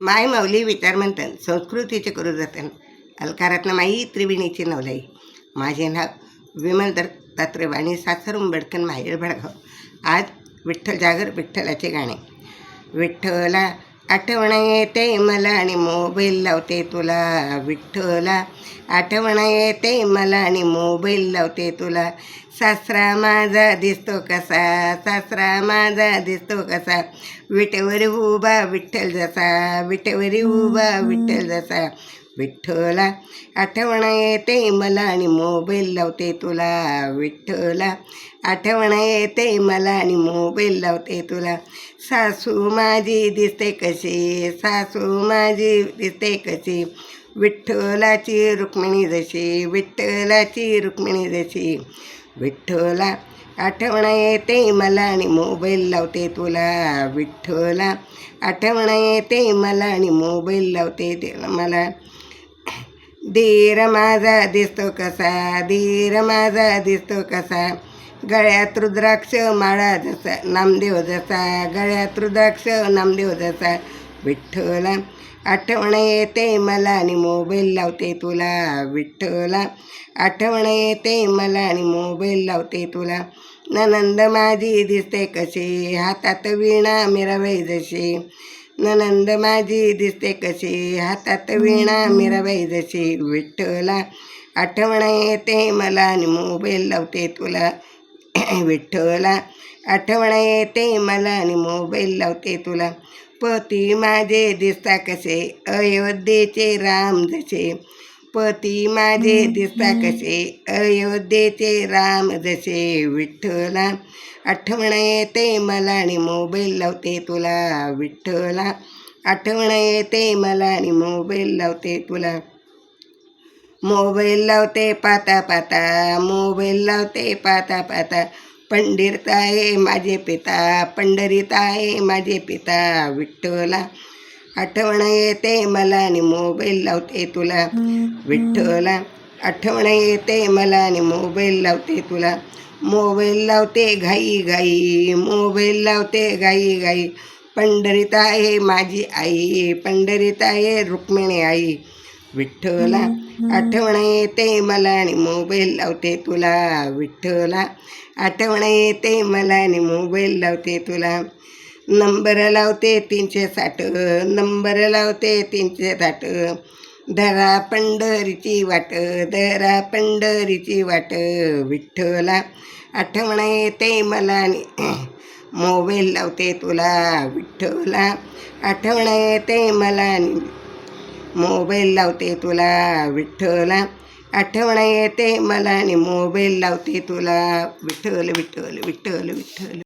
माय माऊली विचारमंथन संस्कृतीचे करू जतन. अलकारातनं माई त्रिवेणीची नवलाई. माझे नाव विमल दत्तात्रय वाणी सासरून बडकन माहेर भडगाव. आज विठ्ठल जागर विठ्ठलाचे गाणे. विठ्ठला आठवण येते मला आणि मोबाईल लावते तुला विठ्ठला. आठवण येते मला आणि मोबाईल लावते तुला. सासरा माझा दिसतो कसा? सासरा माझा दिसतो कसा? विटेवर उभा विठ्ठल जसा? विटेवर उभा विठ्ठल जसा? विठ्ठला. आठवण येते मला आणि मोबाईल लावते तुला. विठ्ठला. आठवण येते मला आणि मोबाईल लावते तुला. सासू माझी दिसते कशी? सासू माझी दिसते कशी? विठ्ठलाची रुक्मिणी जशी? विठ्ठलाची रुक्मिणी जशी? विठ्ठला. आठवण येते मला आणि मोबाईल लावते तुला. विठ्ठला. आठवण येते मला आणि मोबाईल लावते ते मला. धीर माझा दिसतो कसा धीर माझा दिसतो कसा. गळ्यात रुद्राक्ष माळा जसा नामदेव जसा. गळ्यात रुद्राक्ष नामदेव जसा. विठ्ठला आठवण येते मला आणि मोबाईल लावते तुला. विठ्ठला आठवण येते मला आणि मोबाईल लावते तुला. ननंद माझी दिसते कशी हातात वीणा मिरवाई जशी. ननंद माझी दिसते कशी? हातात विणा मीराबाई जशी. विठ्ठला आठवण येते मला आणि मोबाईल लावते तुला. विठ्ठला आठवण येते मला आणि मोबाईल लावते तुला. पती माझे दिसता कसे? अयोध्येचे राम जसे. पती माझे दिसता कसे? अयोध्येचे राम जसे विठ्ठला. आठवण येते मला आणि मोबाईल लावते तुला विठ्ठला. आठवण येते मला आणि मोबाईल लावते तुला. मोबाईल लावते पाता पाता मोबाईल लावते पाता पाता. पंडित आहे माझे पिता पंढरीत आहे माझे पिता विठ्ठला. आठवण येते मला आणि मोबाईल लावते तुला. विठ्ठला आठवण येते मला आणि मोबाईल लावते तुला. मोबाईल लावते घाई घाई मोबाईल लावते घाई घाई. पंढरीत आहे माझी आई पंढरीत आहे रुक्मिणी आई. विठ्ठला आठवण येते मला आणि मोबाईल लावते तुला. विठ्ठला आठवण येते मला आणि मोबाईल लावते तुला. नंबर लावते तीनशे साठ नंबर लावते तीनशे साठ. धरा पंढरीची वाट धरा पंढरीची वाट विठ्ठला आठवण येते मला मोबाईल लावते तुला विठ्ठला आठवण येते मला मोबाईल लावते तुला विठ्ठला आठवण येते मला आणि मोबाईल लावते तुला विठ्ठल विठ्ठल विठ्ठल विठ्ठल.